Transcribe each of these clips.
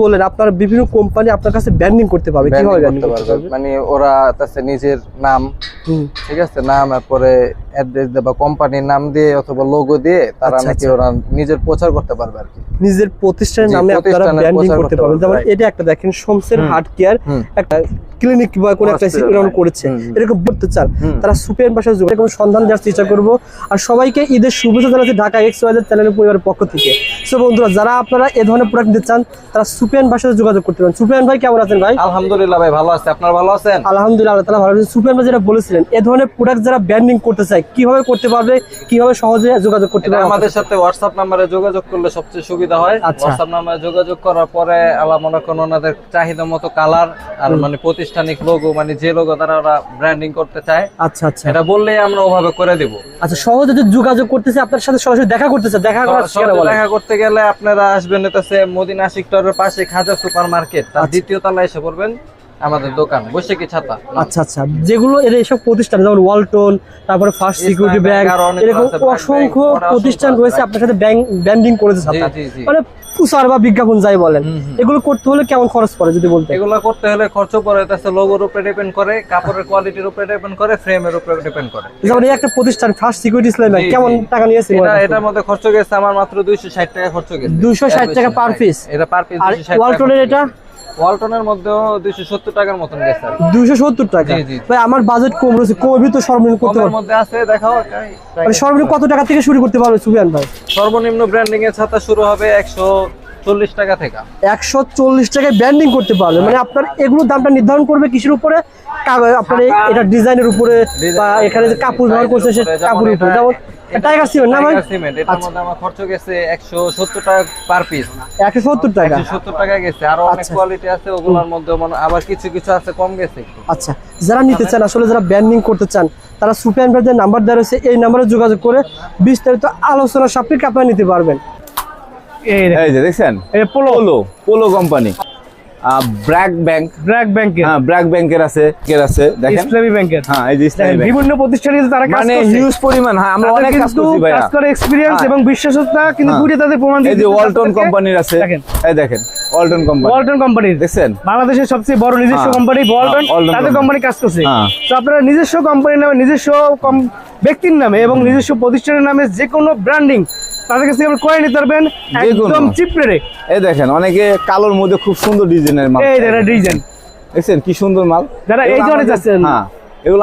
বলেন আপনার বিভিন্ন কোম্পানি আপনার কাছে ব্র্যান্ডিং করতে পারবে কীভাবে ব্র্যান্ডিং করতে পারবে? মানে ওরা তাছে নিজের নাম ঠিক আছে নাম তারপরে অ্যাড্রেস দিয়ে বা কোম্পানির নাম দিয়ে অথবা লোগো দিয়ে তারা আচ্ছা, নাকি আচ্ছা। ওরা নিজের প্রচার করতে পারবে আর কি। নিজের প্রতিষ্ঠানের নামে আপনারা ব্র্যান্ডিং প্রচার করতে পারবেন। যেমন এটা একটা দেখেন শমসের। হার্ট কেয়ার একটা ক্লিনিক বা কোনো একটা right. করেছে। এরকম বলতে চান তারা সুপেন বাসায় যোগাযোগ এরকম সন্ধান দেওয়ার চেষ্টা করব। আর সবাইকে ঈদের শুভেচ্ছা জানাচ্ছি ঢাকা এক্স ওয়াইজের চ্যানেলের পরিবারের পক্ষ থেকে। সো বন্ধুরা যারা আপনারা এ ধরনের প্রোডাক্ট নিতে চান তারা সুপেন বাসায় যোগাযোগ করতে পারেন। সুপেন ভাই কেমন আছেন ভাই? আলহামদুলিল্লাহ ভাই ভালো আছে। আপনার ভালো আছেন? আলহামদুলিল্লাহ আল্লাহ তালা ভালো আছেন। সুপেন ভাই যেটা বলেছিলেন এ ধরনের প্রোডাক্ট যারা ব্র্যান্ডিং করতে চায় কীভাবে করতে পারবে কীভাবে সহজে যোগাযোগ করতে পারবে? আমাদের সাথে হোয়াটসঅ্যাপ নাম্বারে যোগাযোগ করলে সবচেয়ে সুবিধা হয়। আচ্ছা। হোয়াটসঅ্যাপ নাম্বারে যোগাযোগ করার পরে আবার মনে করেন ওনাদের চাহিদা মতো কালার আর মানে প্রতিষ্ঠানিক লোগো মানে যে লোগো তারা ওরা ব্র্যান্ডিং করতে চায় আচ্ছা আচ্ছা। এটা বললেই আমরা ওভাবে করে দিব। আচ্ছা সহজে যদি যোগাযোগ করতেছে আপনার সাথে সরাসরি দেখা করতেছে দেখা করার। দেখা করতে গেলে আপনারা আসবেন হচ্ছে মদিনা শিকটরের পাশে খাজা সুপার মার্কেট তার আচ্ছা। দ্বিতীয় তলায় এসে পড়বেন আমাদের দোকান। বসে কি ছাতা? আচ্ছা আচ্ছা। যেগুলো এর এইসব প্রতিষ্ঠান যেমন ওয়ালটন তারপরে ফার্স্ট সিকিউরিটি ব্যাংক, ব্যাংক এরকম অসংখ্য প্রতিষ্ঠান রয়েছে। আপনার সাথে ব্যান্ডিং করেছে মানে প্রচার বা বিজ্ঞাপন যাই বলেন। এগুলো করতে হলে কেমন খরচ পড়ে যদি বলতে এগুলো করতে হলে খরচ পড়ে তাছে লোগোর উপরে ডিপেন্ড করে কাপড়ের কোয়ালিটির উপরে ডিপেন্ড করে ফ্রেমের উপরে ডিপেন্ড করে। যেমন এই একটা প্রতিষ্ঠান ফার্স্ট সিকিউরিটি ইসলাম কেমন টাকা নিয়েছে এটা এটার মধ্যে খরচ গেছে আমার মাত্র 260 টাকা খরচ গেছে। 260 টাকা পার পিস এটা পার পিস আর ওয়ালটনের এটা? ওয়ালটনের মধ্যেও 270 টাকার মতন গেছে আর কি। দুইশো সত্তর টাকা? জি, জি। ভাই আমার বাজেট কম রয়েছে কমবি তো সর্বনিম্ন করতে পারব। মধ্যে আছে দেখাও মানে সর্বনিম্ন কত টাকা থেকে শুরু করতে পারবে সুবিয়ান ভাই? সর্বনিম্ন ব্র্যান্ডিং এর ছাতা শুরু হবে 140 টাকা থেকে। একশো চল্লিশ টাকায় ব্যান্ডিং করতে পারবে। মানে আপনার এগুলোর দামটা নির্ধারণ করবে কিসের উপরে? আপনার এটা ডিজাইনের উপরে বা এখানে যে কাপড় ব্যবহার করছে সে কাপড়ের উপরে। যেমন টাইগার সিমেন্ট না ভাই? সিমেন্ট এটার মধ্যে আমার খরচ গেছে 170 টাকা পার পিস একশো সত্তর টাকা? 170 টাকা গেছে আরও অনেক আচ্ছা। কোয়ালিটি আছে ওগুলোর মধ্যে মনে আবার কিছু কিছু আছে কম গেছে আচ্ছা যারা নিতে চান আসলে যারা ব্যান্ডিং করতে চান তারা সুপিয়ান ভাইদের নাম্বার দেওয়া রয়েছে এই নাম্বারে যোগাযোগ করে বিস্তারিত আলোচনা সাপেক্ষে আপনারা নিতে পারবেন। এই এই যে দেখছেন polo polo polo company BRAC bank. BRAC ব্যাংকের। হ্যাঁ ব্র্যাক ব্যাংকের আছে এর আছে দেখেন। ইসলামী ব্যাংকের। হ্যাঁ এই যে ইসলামী বিভিন্ন প্রতিষ্ঠানে কিন্তু তারা মানে হিউজ পরিমাণ হ্যাঁ আমরা অনেক কাজ করছি ভাইয়া। কাজ করে এক্সপিরিয়েন্স। এবং কিন্তু। দুইটা তাদের প্রমাণ এই দিয়ে যে দিচ্ছে। ওয়ালটন কোম্পানির আছে। দেখেন। এই দেখেন ওয়ালটন কোম্পানি ওয়ালটন দেখছেন? বাংলাদেশের সবচেয়ে বড় নিজস্ব। কোম্পানি ওয়ালটন তাদের কোম্পানি। কাজ করছে। তো আপনারা নিজস্ব কোম্পানির নামে নিজস্ব ব্যক্তির নামে এবং নিজস্ব প্রতিষ্ঠানের নামে যে কোনো ব্র্যান্ডিং তাদের কাছে আপনি করে নিতে পারবেন একদম চিপ রেটে এই দেখেন অনেকে কালোর মধ্যে খুব সুন্দর ডিজাইনের মাল এই দেখেন ডিজাইন। দেখছেন কি সুন্দর মাল? যারা এই ধরনের আমাদের- হ্যাঁ এগুলো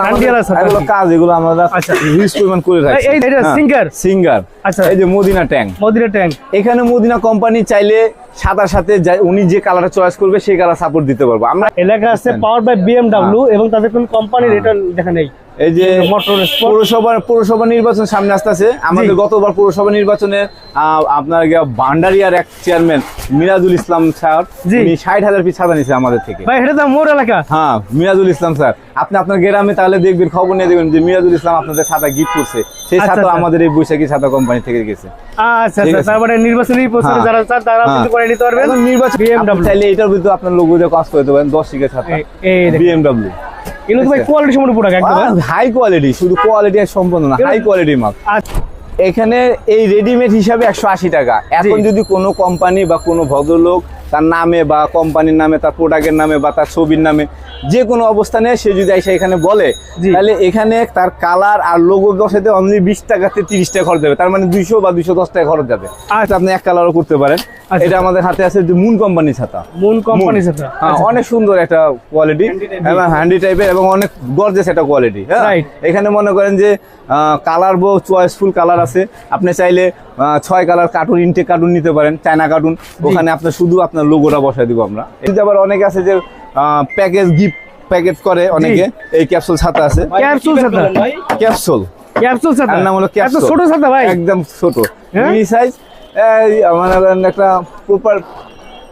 এগুলো কাজ এগুলো আমরা আচ্ছা। হিউজ পরিমাণ করে রাখছি। এই- এটা singer? সিঙ্গার আচ্ছা। এই যে মদিনা এখানে মদিনা কোম্পানি চাইলে সাদার সাথে উনি যে কালারটা চয়েস করবে সেই কালার সাপোর্ট দিতে পারব। আমরা এলাকা আছে পাওয়ার বাই বিএমডব্লিউ হ্যাঁ। এবং তাদের কোন কোম্পানির এটা দেখা নেই। এই যে পৌরসভা পৌরসভা নির্বাচন সামনে আসতেছে। আমাদের গতবার পৌরসভা নির্বাচনে আপনার ভান্ডারিয়ার এক চেয়ারম্যান মিরাজুল ইসলাম স্যার উনি ষাট হাজার পিস ছাতা নিছে আমাদের থেকে। ভাই এটা তো মোর এলাকা। হ্যাঁ মিরাজুল ইসলাম স্যার। আপনি আপনার গ্রামে তাহলে দেখবেন খবর নিয়ে দেখবেন যে মিরাজুল ইসলাম আপনাদের ছাতা গিফট করছে। সেই আচ্ছা, ছাতা আচ্ছা। আমাদের এই বৈশাখী ছাতা কোম্পানি থেকে গেছে। আচ্ছা আচ্ছা। তারপরে নির্বাচনী প্রচারে হ্যাঁ। যারা তারা হ্যাঁ। কিন্তু করে নিতে পারবেন। নির্বাচন আপনি চাইলে এটার ভিতরে আপনার লোগো দিয়ে কাজ করতে পারেন দশ শিখে ছাতা। বিএমডব্লিউ এগুলো ভাই কোয়ালিটি সম্পূর্ণ প্রোডাক্ট একদম? হাই কোয়ালিটি শুধু কোয়ালিটি সম্পন্ন না হাই কোয়ালিটি মাল। আচ্ছা। এখানে এই রেডিমেড হিসাবে একশো আশি টাকা। এখন যদি কোনো কোম্পানি বা কোনো ভদ্রলোক তার নামে বা কোম্পানির নামে তার প্রোডাক্টের নামে বা তার ছবির নামে যে কোনো অবস্থানে সে যদি এসে এখানে বলে। তাহলে এখানে তার কালার আর লোগো বসাতে অনলি বিশ টাকাতে তিরিশ টাকা খরচ যাবে। তার মানে দুইশো বা দুইশো দশ টাকা খরচ যাবে। আচ্ছা। আপনি এক কালারও করতে পারেন। আচ্ছা। এটা আমাদের হাতে আছে যে মুন কোম্পানির ছাতা। Moon company. সাথে হ্যাঁ, অনেক সুন্দর একটা কোয়ালিটি এবং হ্যান্ডি টাইপের এবং অনেক গর্জেস একটা কোয়ালিটি হ্যাঁ? এখানে মনে করেন যে কালার বো চয়েসফুল কালার আছে। আপনি চাইলে ছয় কালার কার্টুন ইনটেক কার্টুন নিতে পারেন চায়না কার্টুন ওখানে আপনার শুধু আপনার লোগোটা বসাই দিব আমরা। এতে আবার অনেকে আছে যে প্যাকেজ গিফট প্যাকেজ করে অনেকে। এই ক্যাপসুল ছাতা আছে। ক্যাপসুল সাথে ক্যাপসুল। ক্যাপসুল এর নাম হলো এত ক্যাপসুল। ছোট সাথে ভাই? একদম ছোট। হ্যাঁ? Mini size. মনে করেন একটা প্রপার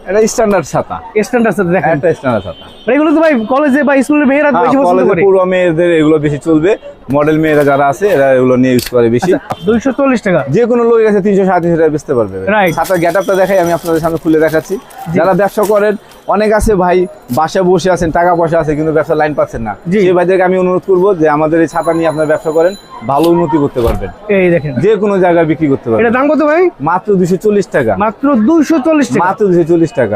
একটা স্ট্যান্ডার্ড ছাতা। স্ট্যান্ডার্ড সাথে দেখেন। একটা স্ট্যান্ডার্ড ছাতা। এগুলো তো ভাই কলেজে বা স্কুলের মেয়েরা হ্যাঁ, বেশি পছন্দ কলেজে করে। পড়ুয়া মেয়েদের এগুলো বেশি চলবে। মডেল মেয়েরা যারা আছে এরা এগুলো নিয়ে ইউজ করে বেশি। দুইশো চল্লিশ টাকা। যে কোনো লোকের কাছে তিনশো সাড়ে তিনশো টাকা বেচতে পারবে। Right. ছাতার গেট আপটা দেখাই আমি আপনাদের সামনে খুলে দেখাচ্ছি। যারা ব্যবসা করেন অনেক আছে ভাই বাসায় বসে আছেন টাকা পয়সা আছে কিন্তু ব্যবসা লাইন পাচ্ছেন না। সেই ভাইদেরকে আমি অনুরোধ করব যে আমাদের এই ছাতা নিয়ে আপনার ব্যবসা করেন ভালো উন্নতি করতে পারবেন। এই দেখেন। যে কোনো জায়গায় বিক্রি করতে পারবেন। এটা দাম কত ভাই? মাত্র দুশো চল্লিশ টাকা। মাত্র দুইশো চল্লিশ টাকা। মাত্র দুশো চল্লিশ টাকা।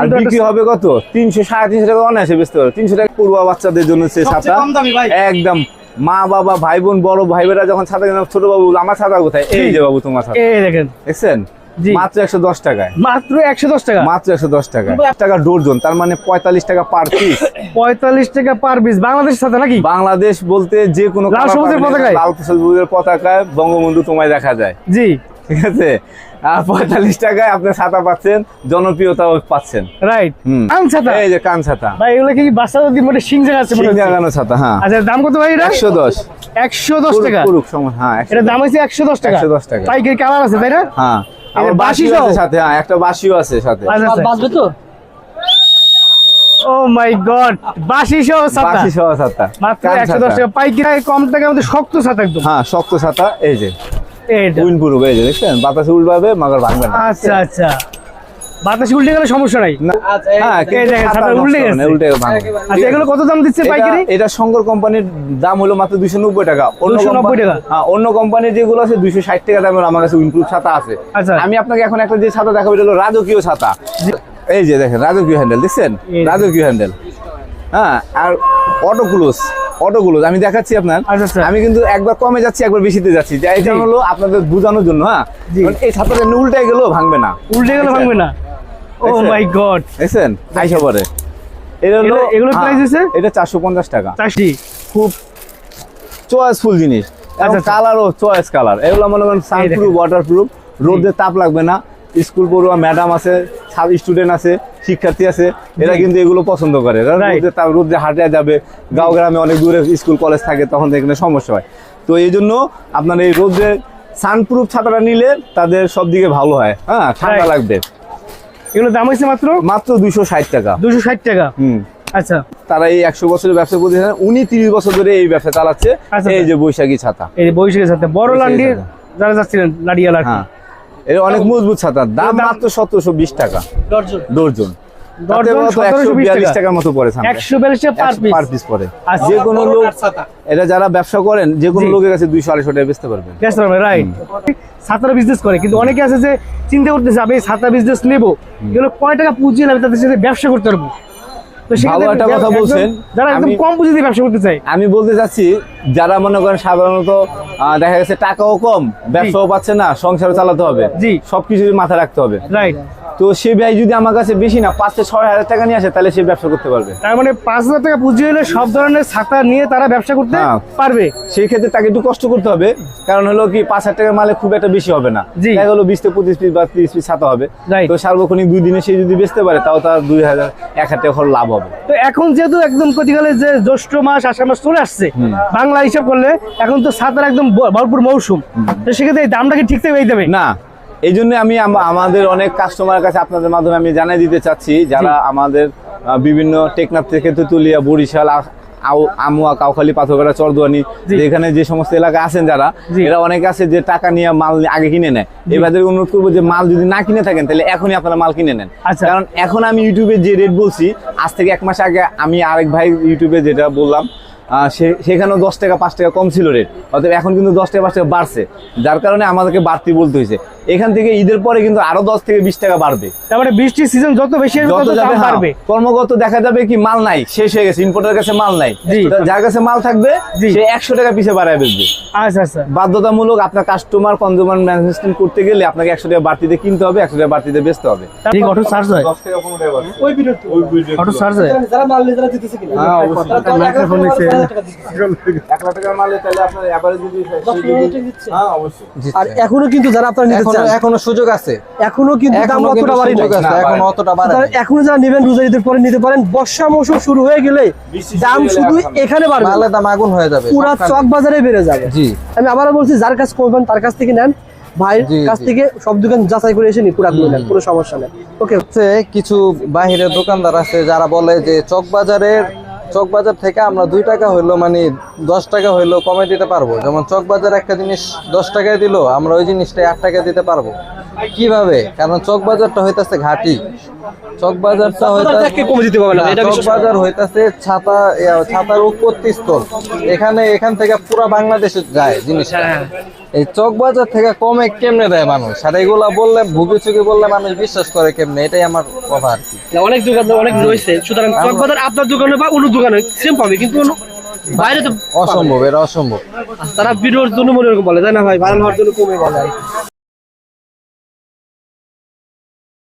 আর বিক্রি হবে কত? তিনশো সাড়ে তিনশো টাকা অনায়াসে বেচতে পারবে। তিনশো টাকা পড়ুয়া বাচ্চাদের জন্য সে ছাতা। একদম। মা বাবা ভাই বোন বড় ভাই বোনেরা যখন ছাতা কিনে ছোট বাবু আমার ছাতা কোথায়? এই যে বাবু তোমার ছাতা। এই দেখেন। দেখছেন। মাত্র একশো দশ টাকায়। মাত্র একশো দশ টাকা। মাত্র একশো দশ টাকা টাকা ডোরজন তার মানে পঁয়তাল্লিশ টাকা পার পিস পঁয়তাল্লিশ টাকা পার পিস বাংলাদেশের সাথে নাকি? বাংলাদেশ বলতে যে কোনো লাল সবুজের পতাকায়? লাল সবুজের পতাকায় বঙ্গবন্ধু তোমায় দেখা যায়। জি। ঠিক আছে? আর পঁয়তাল্লিশ টাকায় আপনি ছাতা পাচ্ছেন জনপ্রিয়তাও পাচ্ছেন। রাইট। আম ছাতা? এই যে কান ছাতা। ভাই এগুলো কি বাচ্চাদের দিন মোটে সিং জায়গা আছে সিং হচ্ছে। ছাতা হ্যাঁ। আচ্ছা দাম কত ভাই এটা? একশো দশ। একশো দশ টাকা? পুরুক সময় হ্যাঁ এটা। দাম হচ্ছে একশো দশ টাকা। 110 টাকা। পাইকারি কালার আছে তাই না? হ্যাঁ। আবার বাঁশি আছে সাথে হ্যাঁ একটা বাঁশিও আছে সাথে। বাঁচবে তো? ও মাই গড সহ ছাতা সহ ছাতা মাত্র। টাকা। পাইকারি কম টাকার মধ্যে শক্ত ছাতা একদম। হ্যাঁ শক্ত ছাতা এই যে। এইটা। উইন পুরুক এই যে দেখছেন? বাতাসে উল্টাবে মাগার ভাঙবে না। আচ্ছা আচ্ছা। বাতাস উল্টে গেলে সমস্যা নাই। হ্যাঁ নষ্ট উল্টে গেছে। আচ্ছা এগুলো কত দাম দিচ্ছে পাইকারি? এটা- শঙ্কর কোম্পানির দাম হলো মাত্র দুইশো নব্বই টাকা। অন্য 290 টাকা? হ্যাঁ অন্য কোম্পানির যেগুলো আছে দুইশো ষাট টাকা দামের আমার কাছে ছাতা আছে। আচ্ছা। আমি আপনাকে এখন একটা যে ছাতা দেখাবো এটা হলো রাজকীয় ছাতা। এই যে দেখেন রাজকীয় হ্যান্ডেল দেখছেন? রাজকীয় হ্যান্ডেল হ্যাঁ আর অটো ক্লোজ অটো ক্লোজ আমি দেখাচ্ছি আপনার। আচ্ছা, আচ্ছা। আমি কিন্তু একবার কমে যাচ্ছি একবার বেশিতে যাচ্ছি। এটা হলো আপনাদের বোঝানোর জন্য হ্যাঁ? এই ছাতাটা এমনি উল্টাই গেলেও ভাঙবে না। উল্টে গেলে ভাঙবে না। ও মাই গড দেখছেন আইসা পরে এটা হলো এগুলো- এগুলোর হ্যাঁ, হচ্ছে? এটা চারশো পঞ্চাশ টাকা। চাষি খুব চয়েসফুল জিনিস। আচ্ছা। কালারও চয়েস কালার এগুলো মনে করেন সানপ্রুফ ওয়াটারপ্রুফ রোদে তাপ লাগবে না। স্কুল পড়ুয়া ম্যাডাম আছে স্টুডেন্ট আছে শিক্ষার্থী আছে এরা কিন্তু এগুলো পছন্দ করে। তাপ রোদে হাঁটে যাবে গাঁও গ্রামে অনেক দূরে স্কুল কলেজ থাকে তখন এখানে সমস্যা হয়। তো এই জন্য আপনার এই রোদে সানপ্রুফ ছাতাটা নিলে তাদের সব দিকে ভালো হয়। হ্যাঁ ঠান্ডা লাগবে। এগুলো দাম হয়েছে মাত্র? মাত্র দুশো ষাট টাকা। দুশো ষাট টাকা? হুম। আচ্ছা। তারা এই একশো বছরের ব্যবসা প্রতিষ্ঠান উনি তিরিশ বছর ধরে এই ব্যবসা চালাচ্ছে। আচ্ছা, এই। যে বৈশাখী ছাতা। এই যে ছাতা। বড় বৈশাখী লান্ডি যারা যাচ্ছিলেন লাডিয়াল। হ্যাঁ। এটা অনেক মজবুত ছাতা। দাম মাত্র সতেরোশো বিশ টাকা। দর্জন ডর্জন ডর্জন একশো 1720 বিয়াল্লিশ টাকা। টাকার মতো পড়ে ছাতা। একশো বিয়াল্লিশ টাকা পার পিস পার পিস পড়ে। আচ্ছা। যে কোনো লোক এটা যারা ব্যবসা করেন যে কোনো লোকের কাছে দুইশো আড়াইশো টাকা বেচতে পারবেন। রাইট ছাতার বিজনেস করে। কিন্তু অনেকে আছে যে চিন্তা করতেছে আমি ছাতা বিজনেস নেব। এগুলো কয় টাকা পুঁজি আমি তাদের সাথে ব্যবসা করতে পারব। তো একটা কথা বলছেন। যারা আমি- কম পুঁজি দিয়ে ব্যবসা করতে চায়। আমি বলতে চাচ্ছি যারা মনে করেন সাধারণত আহ, দেখা গেছে টাকাও কম ব্যবসাও পাচ্ছে না সংসার চালাতে হবে। জি। সবকিছু মাথায় রাখতে হবে। রাইট তো সে ব্যয় যদি আমার কাছে বেশি না পাঁচ থেকে ছয় হাজার টাকা নিয়ে আসে তাহলে সে ব্যবসা করতে পারবে। তার মানে পাঁচ হাজার টাকা পুঁজি হলে সব ধরনের ছাতা নিয়ে তারা ব্যবসা করতে হ্যাঁ। পারবে। সেই ক্ষেত্রে তাকে একটু কষ্ট করতে হবে কারণ হলো কি পাঁচ হাজার টাকার মালে খুব একটা বেশি হবে না। দেখা হলো বিশ থেকে পঁচিশ পিস বা তিরিশ পিস ছাতা হবে. তো সার্বক্ষণিক দুই দিনে সে যদি বেচতে পারে তাও তার দুই হাজার এক হাজার টাকা লাভ হবে। তো এখন যেহেতু একদম কতিকালে যে জ্যৈষ্ঠ মাস আষাঢ় মাস চলে আসছে বাংলা হিসাব করলে এখন তো ছাতার একদম ভরপুর মৌসুম। তো সেক্ষেত্রে এই দামটা কি ঠিক থেকে যাবে? না। এই জন্য আমি আমাদের অনেক কাস্টমারের কাছে আপনাদের মাধ্যমে আমি জানাই দিতে চাচ্ছি যারা আমাদের বিভিন্ন টেকনাফ থেকে তেতুলিয়া বরিশাল আমুয়া কাউখালী পাথরঘাটা চরদুয়ানি জি। যেখানে যে সমস্ত এলাকা আছেন যারা এরা অনেক আছে যে টাকা নিয়ে মাল আগে কিনে নেয়। এবারে অনুরোধ করব যে মাল যদি না কিনে থাকেন তাহলে এখনই আপনারা মাল কিনে নেন। আচ্ছা। কারণ এখন আমি ইউটিউবে যে রেট বলছি আজ থেকে এক মাস আগে আমি আরেক ভাই ইউটিউবে যেটা বললাম সেখানেও দশ টাকা পাঁচ টাকা কম ছিল রেট অতএব এখন কিন্তু দশ টাকা পাঁচ টাকা বাড়ছে। যার কারণে আমাদেরকে বাড়তি বলতে হয়েছে। এখান থেকে ঈদের পরে কিন্তু আরও দশ থেকে বিশ টাকা বাড়বে। তার মানে বৃষ্টির সিজন যত বেশি যত যাবে হ্যাঁ, বাড়বে। কর্মগত দেখা যাবে কি মাল নাই শেষ হয়ে গেছে ইম্পোর্টের কাছে মাল নাই। যার কাছে মাল থাকবে সে একশো টাকা পিছিয়ে বাড়ায় বেচবে। আচ্ছা আচ্ছা। বাধ্যতামূলক আপনার কাস্টমার কনজিউমার ম্যানেজমেন্ট করতে গেলে আপনাকে একশো টাকা বাড়তিতে কিনতে হবে একশো টাকা বাড়তিতে বেচতে হবে। ঠিক অটো চার্জ হয়। দশ টাকা পনেরো টাকা ওই ভিডিও অটো চার্জ হয়। যারা মাল নিয়ে যারা দিতেছে কিনা? হ্যাঁ, অবশ্যই। মাইক্রোফোন। এক লাখ টাকার মালে তাহলে আপনার যদি। হ্যাঁ অবশ্যই। আর এখনও কিন্তু যারা আপনারা নিতে এখনও চান এখনও সুযোগ আছে। এখনও কিন্তু দাম অতটা বাড়ি না, এখন অতটা বাড়ে। এখনও যারা নেবেন রোজা ঈদের পরে নিতে পারেন। বর্ষা মৌসুম শুরু হয়ে গেলে দাম শুধু এখানে। বাড়বে। দাম আগুন হয়ে যাবে। পুরা চক বাজারে বেড়ে যাবে। জি। আমি আবারও বলছি যার কাছে করবেন তার কাছ থেকে নেন। ভাইয়ের কাছ থেকে সব দোকান যাচাই করে এসে নি পুরাগুলো নেন কোনো সমস্যা নেই। ওকে। হচ্ছে কিছু বাহিরের দোকানদার আছে যারা বলে যে চক বাজারের চক বাজার থেকে আমরা দুই টাকা হইল মানে দশ টাকা হইল কমে দিতে পারব। যেমন চক বাজার একটা জিনিস দশ টাকায় দিলো আমরা ওই জিনিসটা আট টাকা দিতে পারব। কীভাবে? কারণ চক বাজারটা হইতেছে ঘাটি। চকবাজারটা হইতাছে থেকে কমে দিতে পারবে না এটা চকবাজার হইতাছে ছাতা ছাতার উৎপত্তি স্থল এখানে এখান থেকে পুরো বাংলাদেশে যায় জিনিসটা। হ্যাঁ। চোখ চকবাজার থেকে কমে কেমনে দেয় মানুষ? আর এগুলা বললে ভুগি চুকি বললে মানুষ বিশ্বাস করে কেমনে? এটাই আমার কথা আর কি অনেক দোকান অনেক রয়েছে। সুতরাং চকবাজার আপনার দোকানে বা অন্য দোকানে সেম পাবে কিন্তু বাইরে তো অসম্ভব এটা অসম্ভব। তারা ভিডিওর জন্য মনে এরকম বলে তাই না ভাই? ভাইরাল হওয়ার জন্য কমে বলে।